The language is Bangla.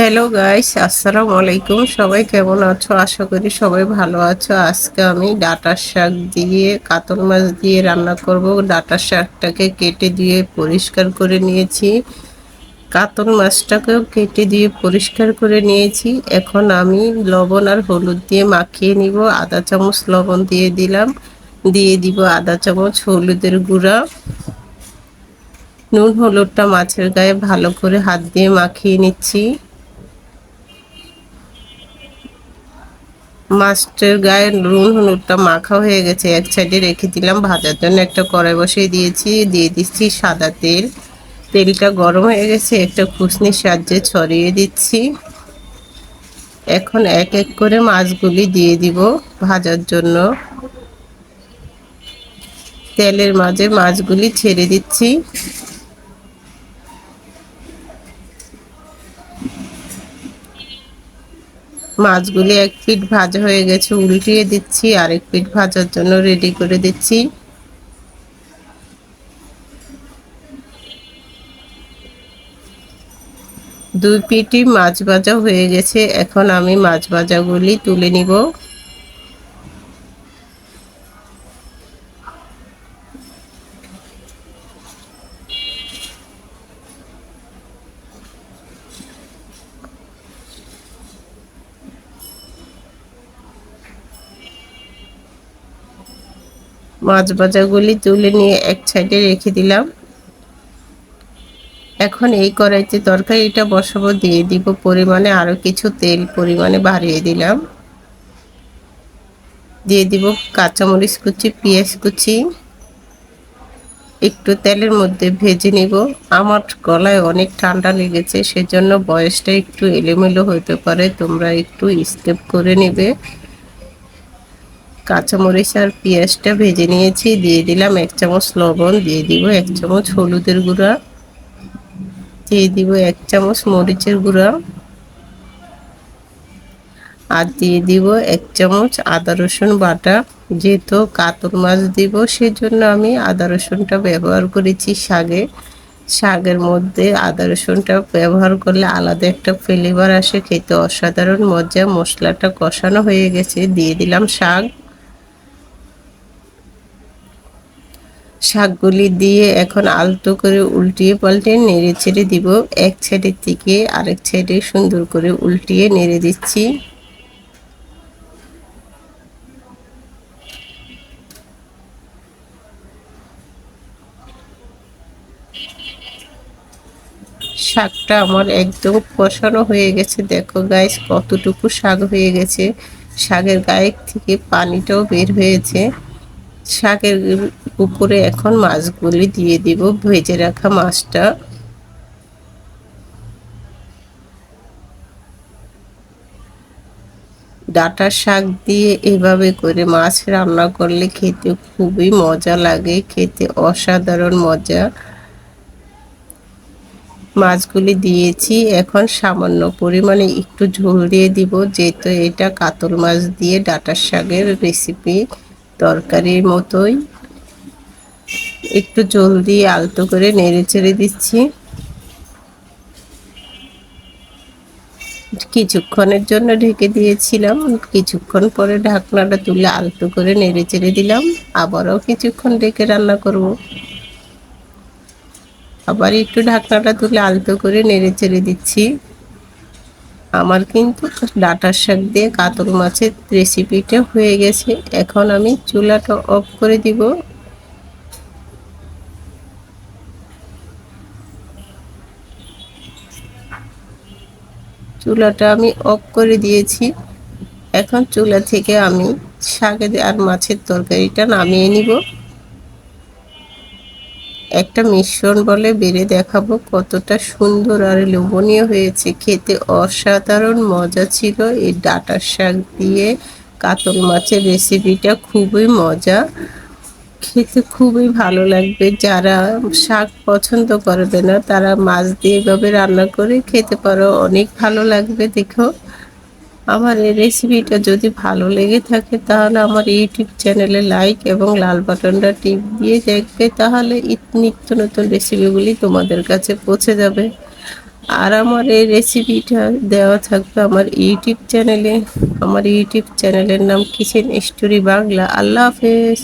হ্যালো গাইস আসসালামু আলাইকুম সবাই কেমন আছো? আশা করি সবাই ভালো আছো। আজকে আমি ডাটার শাক দিয়ে, কাতল মাছ দিয়ে রান্না করব। ডাটার শাকটাকে কেটে দিয়ে পরিষ্কার করে নিয়েছি। কাতল মাছটাকেও কেটে দিয়ে পরিষ্কার করে নিয়েছি। এখন আমি লবণ আর হলুদ দিয়ে মাখিয়ে নিব। আধা চামচ লবণ দিয়ে দিলাম। দিয়ে দিব আধা চামচ হলুদের গুঁড়া। নুন, হলুদটা মাছের গায়ে ভালো করে হাত দিয়ে মাখিয়ে নিচ্ছি। মাছটার গায়ে নুন হলুদটা মাখা হয়ে গেছে। এক সাইডে রেখে দিলাম ভাজার জন্য। একটা কড়াই বসিয়ে দিয়েছি। দিয়ে দিচ্ছি সাদা তেল। তেলটা গরম হয়ে গেছে। একটা খুসনির সাহায্যে ছড়িয়ে দিচ্ছি। এখন এক এক করে মাছগুলি দিয়ে দিব ভাজার জন্য। তেলের মাঝে মাছগুলি ছেড়ে দিচ্ছি। মাছগুলি এক পিট ভাজা হয়ে গেছে, উল্টিয়ে দিচ্ছি আর এক পিট ভাজার জন্য রেডি করে দিচ্ছি। দুই পিটি মাছ ভাজা হয়ে গেছে, এখন আমি মাছ ভাজাগুলি তুলে নিব। মাছ ভাজাগুলি তুলে নিয়ে এক সাইডে রেখে দিলাম। এখন এই কড়াইতে তরকারিটা বসাবো, দিয়ে দিব পরিমাণে আরও কিছু তেল পরিমাণে বাড়িয়ে দিলাম। দিয়ে দিব কাঁচামরিচ কুচি, পেঁয়াজ কুচি। একটু তেলের মধ্যে ভেজে নিব। আমার গলায় অনেক ঠান্ডা লেগেছে, সেজন্য বয়সটা একটু এলোমেলো হতে পারে, তোমরা একটু স্টেপ করে নেবে। কাঁচামরিচ আর পেঁয়াজটা ভেজে নিয়েছি, দিয়ে দিলাম এক চামচ লবণ, দিয়ে দিব এক চামচ হলুদের গুঁড়া, দিয়ে দিব এক চামচ মরিচের গুঁড়া, আর দিয়ে দিব এক চামচ আদা রসুন বাটা। যেহেতু কাতল মাছ দিব, সেজন্য আমি আদা রসুনটা ব্যবহার করেছি শাগে। শাকের মধ্যে আদা রসুনটা ব্যবহার করলে আলাদা একটা ফ্লেভার আসে, খেতে অসাধারণ মজা। মশলাটা কষানো হয়ে গেছে, দিয়ে দিলাম শাক। শাকগুলি দিয়ে এখন আলতো করে উল্টিয়ে পাল্টে নেড়ে ছেড়ে দিব। এক সাইডের থেকে আরেক সাইডে সুন্দর করে উল্টিয়ে নেড়ে দিচ্ছি। শাকটা আমার একদম কষানো হয়ে গেছে। দেখো গায়ে কতটুকু শাক হয়ে গেছে। শাকের গায়ে থেকে পানিটাও বের হয়েছে। শাকের উপরে এখন মাছগুলি দিয়ে দিব, ভেজে রাখা মাছটা। ডাটা শাক দিয়ে এভাবে করে মাছ রান্না করলে খেতে খুবই মজা লাগে, খেতে অসাধারণ মজা। মাছগুলি দিয়েছি, এখন সামান্য পরিমাণে একটু ঝোল দিয়ে দিব, যেহেতু এটা কাতল মাছ দিয়ে ডাটার শাকের রেসিপি তরকারির মতোই। একটু জল দিয়ে আলতো করে নেড়ে চেড়ে দিচ্ছি। কিছুক্ষণের জন্য ঢেকে দিয়েছিলাম। কিছুক্ষণ পরে ঢাকনাটা তুলে আলতো করে নেড়ে চেড়ে দিলাম। আবারও কিছুক্ষণ ঢেকে রান্না করব। আবার একটু ঢাকনাটা তুলে আলতো করে নেড়ে চেড়ে দিচ্ছি। আমার কিন্তু ডাটার শাক দিয়ে কাতল মাছের রেসিপিটা হয়ে গেছে। এখন আমি চুলাটা অফ করে দিব। চুলাটা আমি অফ করে দিয়েছি। এখন চুলা থেকে আমি শাকে আর মাছের তরকারিটা নামিয়ে নিব। একটা মিশ্রণ বলে বেড়ে দেখাবো কতটা সুন্দর আর লোভনীয় হয়েছে। খেতে অসাধারণ মজা ছিল। এই ডাটার শাক দিয়ে কাতল মাছের রেসিপিটা খুবই মজা। খেতে খুবই ভালো লাগবে। যারা শাক পছন্দ করবে না, তারা মাছ দিয়ে এভাবে রান্না করে খেতে পারো। অনেক ভালো লাগবে, দেখো। আমার এই রেসিপিটা যদি ভালো লেগে থাকে, তাহলে আমার ইউটিউব চ্যানেলে লাইক এবং লাল বাটনটা টিপ দিয়ে দেখবে, তাহলে নিত্য নতুন রেসিপিগুলি তোমাদের কাছে পৌঁছে যাবে। আর আমার এই রেসিপিটা দেওয়া থাকবে আমার ইউটিউব চ্যানেলে আমার ইউটিউব চ্যানেলের নাম কিচেন স্টোরি বাংলা আল্লাহ হাফেজ।